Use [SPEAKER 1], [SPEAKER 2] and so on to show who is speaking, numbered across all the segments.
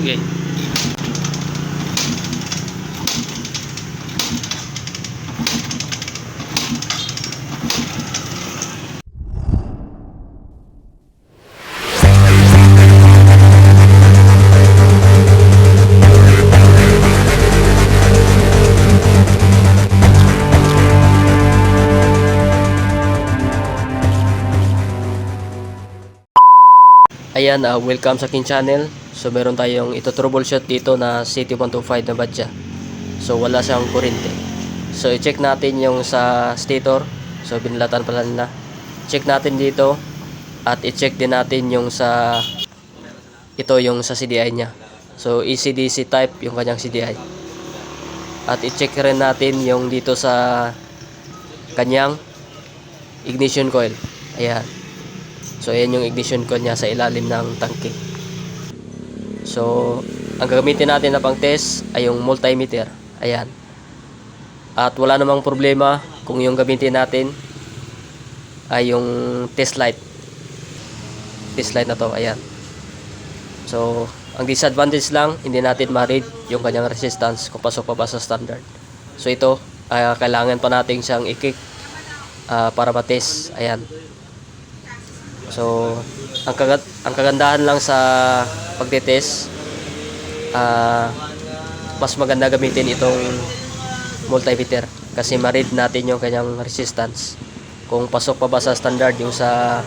[SPEAKER 1] Okay. Ayan, ah, welcome sa aking channel. So meron tayong ito troubleshoot dito na City 125 na batya. So wala siyang kuryente. So i-check natin yung sa stator. So binlatan pala nila. Check natin dito at i-check din natin yung sa ito yung sa CDI niya. So ECDC type yung kanyang CDI. At i-check rin natin yung dito sa kanyang ignition coil. Ayan. So ayan yung ignition coil niya sa ilalim ng tangke. So ang gagamitin natin na pang test ay yung multimeter. Ayan. At wala namang problema kung yung gamitin natin ay yung test light. Test light na to, ayan. So ang disadvantage lang, hindi natin ma-read yung kanyang resistance kung pasok pa ba sa standard. So ito, ah, kailangan pa natin siyang i-kick ah, para ma-test. Ayan. So, ang, kagat ang kagandahan lang sa pagtetest, ah mas maganda gamitin itong multimeter kasi ma-read natin yung kanyang resistance. Kung pasok pa ba sa standard yung sa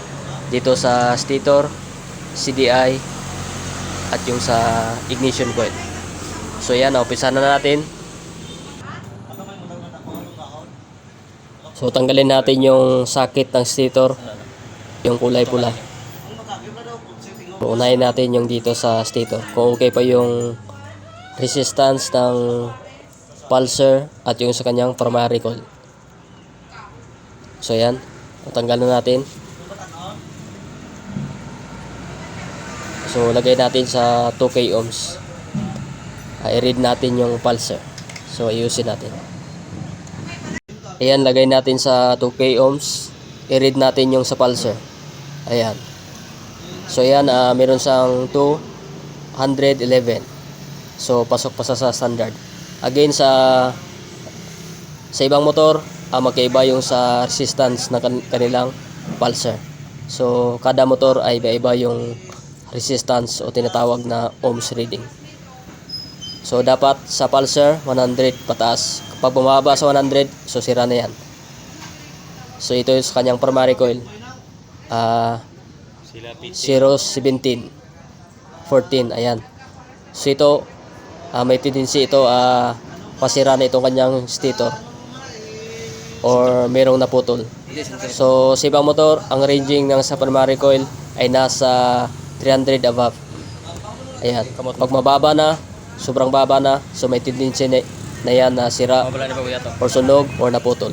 [SPEAKER 1] dito sa stator, CDI at yung sa ignition coil. So yan, umpisa na natin. So tanggalin natin yung sakit ng stator yung kulay pula. Unahin natin yung dito sa stator. Kung okay pa yung resistance ng pulsar at yung sa kanyang primary coil. So yan, tanggal na natin. So lagay natin sa 2k ohms. Ah, i-read natin yung pulsar. So ayusin natin. Ayan, lagay natin sa 2k ohms. I-read natin yung sa pulsar. Ayan. So ayan, ah, meron siyang 211. So pasok pa sa standard. Again sa sa ibang motor, ah, magkaiba yung sa resistance ng kan- kanilang pulsar. So kada motor ay iba-iba yung resistance o tinatawag na ohms reading. So dapat sa pulsar 100 pataas. Kapag bumaba sa 100, so sira na yan. So ito yung sa kanyang primary coil. Ah
[SPEAKER 2] pin
[SPEAKER 1] 017 14 ayan. So ito ah, may tendency ito ah, pasira na itong kanyang stator. Or merong naputol. So sa ibang motor ang ranging ng sa primary coil ay nasa 300 above. Ayan. Pag mababa na sobrang baba na so may tendency na, na yan na sira or sunog or naputol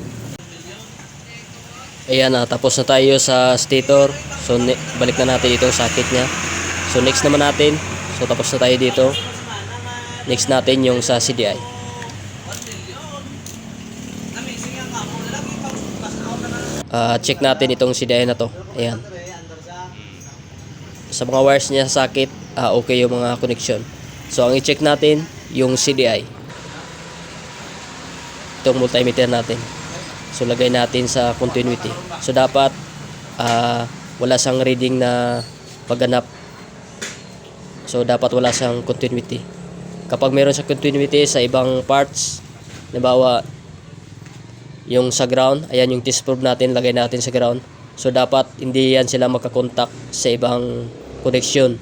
[SPEAKER 1] Ayan na, tapos na tayo sa stator. So, balik na natin itong socket niya. So, next naman natin. So, tapos na tayo dito. Next natin yung sa CDI. Ah, check natin itong CDI na to. Ayan. Sa mga wires niya sa socket, ah, okay yung mga connection. So, ang i-check natin, yung CDI. Itong multimeter natin. So lagay natin sa continuity. So dapat ah, wala siyang reading na pagganap. So dapat wala siyang continuity. Kapag meron sa continuity sa ibang parts, nabawa yung sa ground, ayan yung test probe natin, lagay natin sa ground. So dapat hindi yan sila makakontak sa ibang connection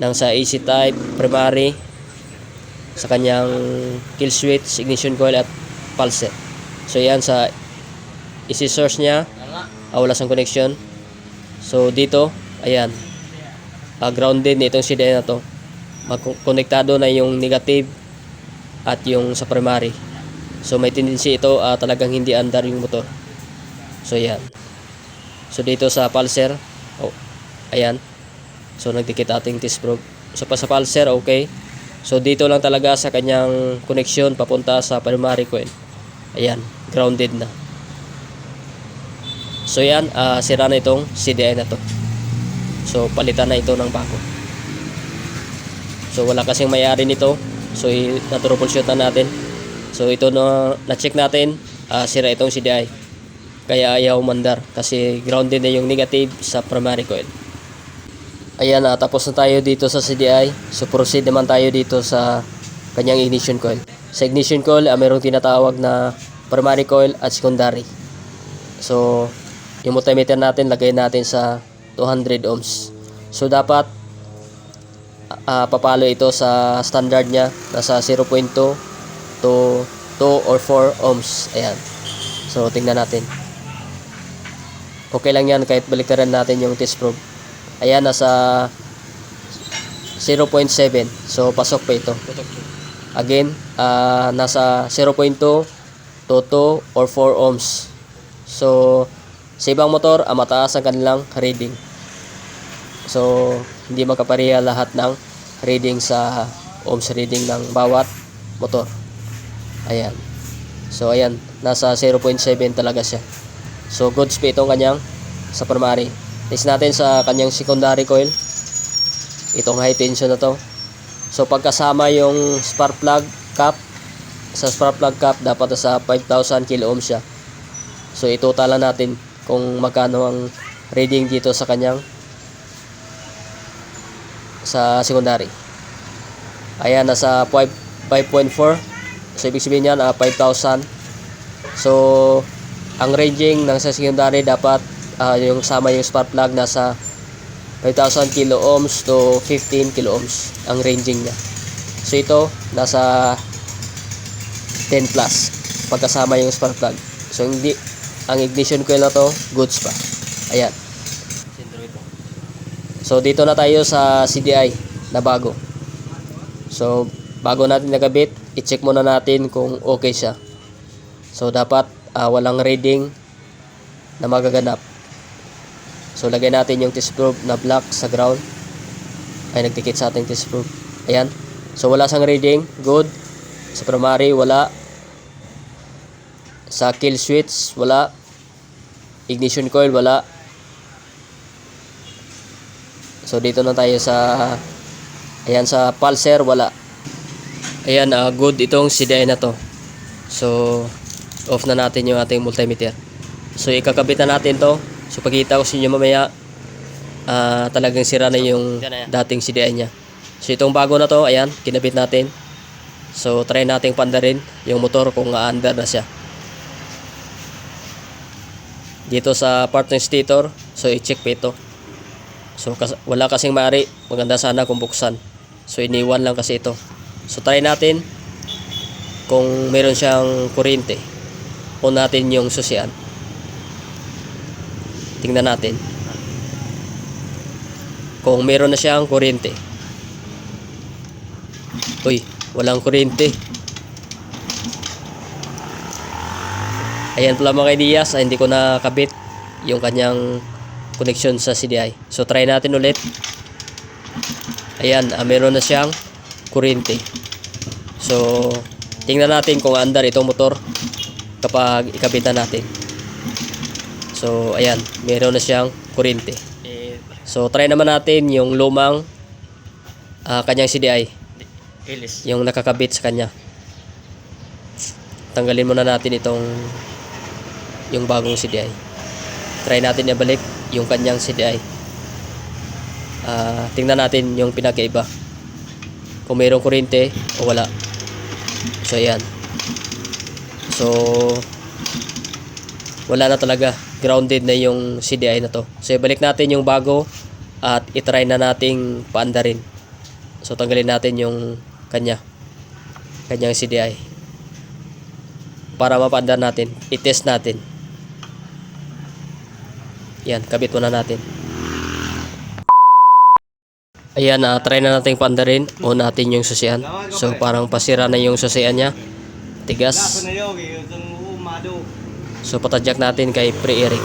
[SPEAKER 1] ng sa AC type, primary, sa kanyang kill switch, ignition coil at pulse. So yan sa isi source niya. Ah, wala siyang connection. So dito ayan. Ah, grounded na itong CDI na to. Magkonektado na yung negative at yung sa primary. So may tendency ito ah, talagang hindi andar yung motor. So ayan. So dito sa pulser oh, ayan. So nagdikit ating test probe. So pa sa pulser okay. So dito lang talaga sa kanyang connection papunta sa primary coil ayan grounded na So yan, ah, sira na itong CDI na to. So palitan na ito ng bago. So wala kasing may-ari nito. So na-troubleshoot na natin. So ito na na-check natin, ah, sira itong CDI. Kaya ayaw mandar kasi grounded na yung negative sa primary coil. Ayan na, tapos na tayo dito sa CDI. So proceed naman tayo dito sa kanyang ignition coil. Sa ignition coil, ah, mayroong tinatawag na primary coil at secondary. So, yung multimeter natin, lagay natin sa 200 ohms. So, dapat ah, papalo ito sa standard niya. Nasa 0.2 to 2 or 4 ohms. Ayan. So, tingnan natin. Okay lang yan kahit baliktaran natin yung test probe. Ayan, nasa 0.7. So, pasok pa ito. Again, ah, nasa 0.2 to 2 or 4 ohms. So, sa ibang motor, ah, mataas ang kanilang reading. So, hindi magkapareha lahat ng reading sa ohms reading ng bawat motor. Ayan. So, ayan. Nasa 0.7 talaga siya. So, good speed itong kanyang sa primary. Next natin sa kanyang secondary coil. Itong high tension na to. So, pagkasama yung spark plug cap, sa spark plug cap, dapat sa 5,000 kilo ohm siya. So, itotalan natin kung magkano ang reading dito sa kanyang sa secondary. Ayan, nasa 5 5.4. So, ibig sabihin yan, ah, 5,000. So, ang ranging ng sa secondary dapat ah, yung sama yung spark plug nasa 5,000 kilo ohms to 15 kilo ohms ang ranging niya. So, ito, nasa 10 plus pagkasama yung spark plug. So, hindi, ang ignition coil na to, goods pa. Ayan. So, dito na tayo sa CDI na bago. So, bago natin nagabit, i-check muna natin kung okay siya. So, dapat ah, walang reading na magaganap. So, lagay natin yung test probe na black sa ground. Ay, nagtikit sa ating test probe. Ayan. So, wala sang reading. Good. Sa primary, wala. Sa kill switch, wala. Ignition coil, wala. So, dito na tayo sa... Ayan, sa pulser, wala. Ayan, ah, good itong CDI na to. So, off na natin yung ating multimeter. So, ikakabit na natin to. So, pagkita ko sa inyo mamaya, ah, talagang sira na yung dating CDI niya. So, itong bago na to, ayan, kinabit natin. So, try nating pandarin yung motor kung under na siya. Dito sa part ng stator, so i-check pa ito. So, kas- wala kasing mari. Maganda sana kung buksan. So, iniwan lang kasi ito. So, try natin kung meron siyang kuryente. On natin yung susian. Tingnan natin. Kung meron na siyang kuryente. Uy, walang kuryente. Ayan pala mga ideas, ah, hindi ko nakabit yung kanyang connection sa CDI. So try natin ulit. Ayan, ah, meron na siyang kuryente. So tingnan natin kung andar itong motor kapag ikabit na natin. So ayan, meron na siyang kuryente. So try naman natin yung lumang ah, kanyang CDI, yung nakakabit sa kanya. Tanggalin muna natin itong yung bagong CDI. Try natin ibalik yung kanyang CDI. Ah, tingnan natin yung pinakaiba. Kung mayroong kuryente o wala. So ayan. So wala na talaga. Grounded na yung CDI na to. So ibalik natin yung bago at itry na nating paandarin. So tanggalin natin yung kanya. Kanyang CDI. Para mapaandar natin. I-test natin. Yan, kabit muna natin. Ayan, ah, try na natin paandarin. O natin yung susian. So parang pasira na yung susian niya. Tigas. So patadyak natin kay Pre-Eric.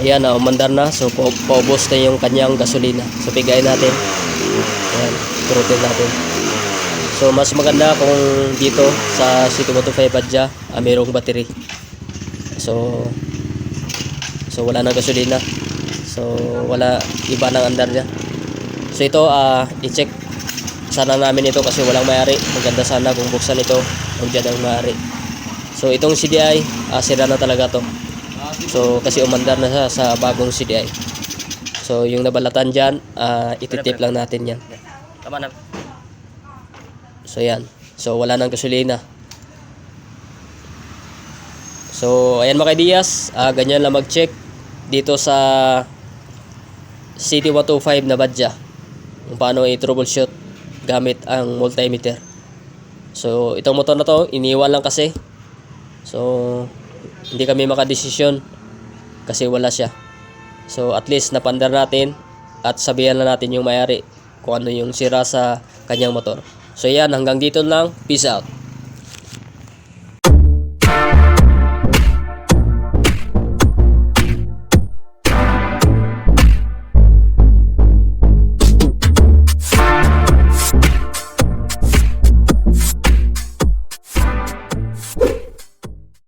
[SPEAKER 1] Ayan na, umandar na. So pa- paubos na yung kanyang gasolina. So bigayin natin. Ayan, turutin natin. So mas maganda kung dito sa Sitomoto 5 Badja, ah, mayroong battery. So So wala na gasolina. So wala iba ng andar niya. So ito ah i-check sana namin ito kasi walang mayari. Maganda sana kung buksan ito kung dyan ang mayari. So itong CDI, ah, sira na talaga to. So kasi umandar na siya sa bagong CDI. So yung nabalatan dyan, ah, ititip lang natin yan.
[SPEAKER 2] Tama na.
[SPEAKER 1] So yan. So wala nang gasolina. So ayan mga Diaz, ah, ganyan lang mag-check dito sa City 125 na badya. Kung paano i-troubleshoot gamit ang multimeter. So itong motor na to, iniwan lang kasi. So hindi kami makadesisyon kasi wala siya. So at least napandar natin at sabihan na natin yung mayari kung ano yung sira sa kanyang motor. So yan, hanggang dito lang. Peace out.